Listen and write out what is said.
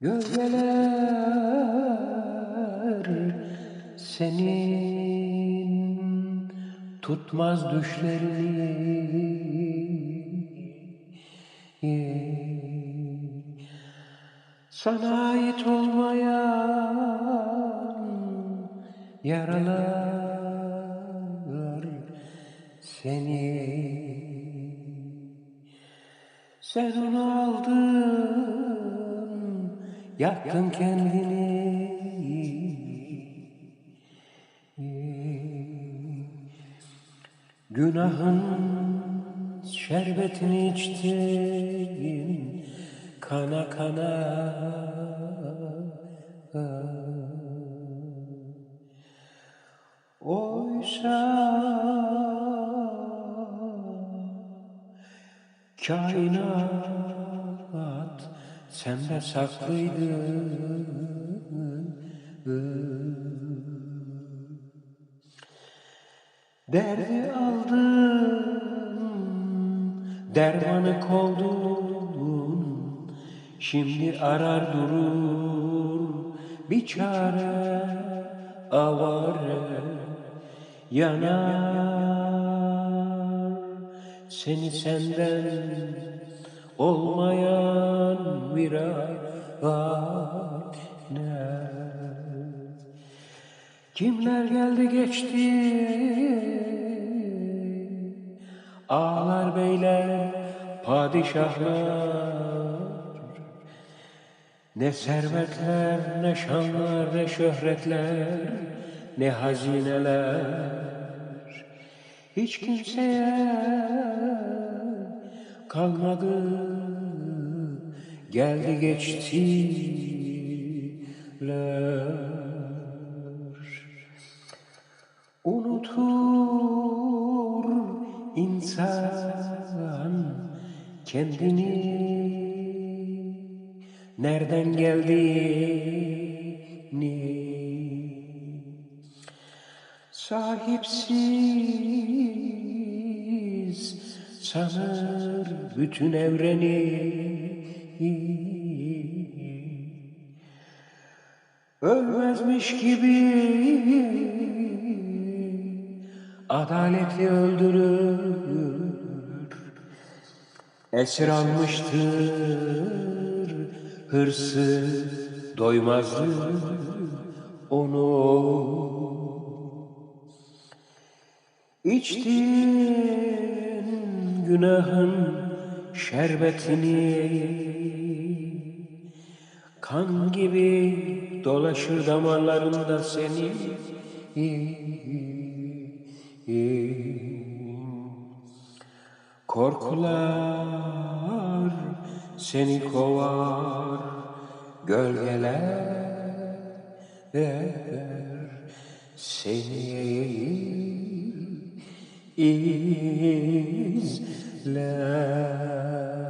Gölgeler senin tutmaz düşlerini Sana ait olmayan yaralar seni. Sen onu aldın, yaktın kendini. Günahın şerbetini içtin kana kana. Oysa kainat sende saklıydı Derdi aldın, dermanı koldun Şimdi arar durur bir çare avare yanar. Seni senden olmayan virat ne? Kimler geldi geçti? Ağlar beyler padişahlar. Ne servetler ne şanlar ne şöhretler Ne hazineler. Hiç kimseye kalmadı. Geldi geçtiler Unutur insan kendini. Nereden geldiğini. Sahipsiz sanır bütün evreni. Ölmezmiş gibi adaletli öldürür. Esir almıştır hırsı doymazlık onu. İçtin günahın şerbetini Kan gibi dolaşır damarlarında seni. Korkular seni kovar Gölgeler seni is love.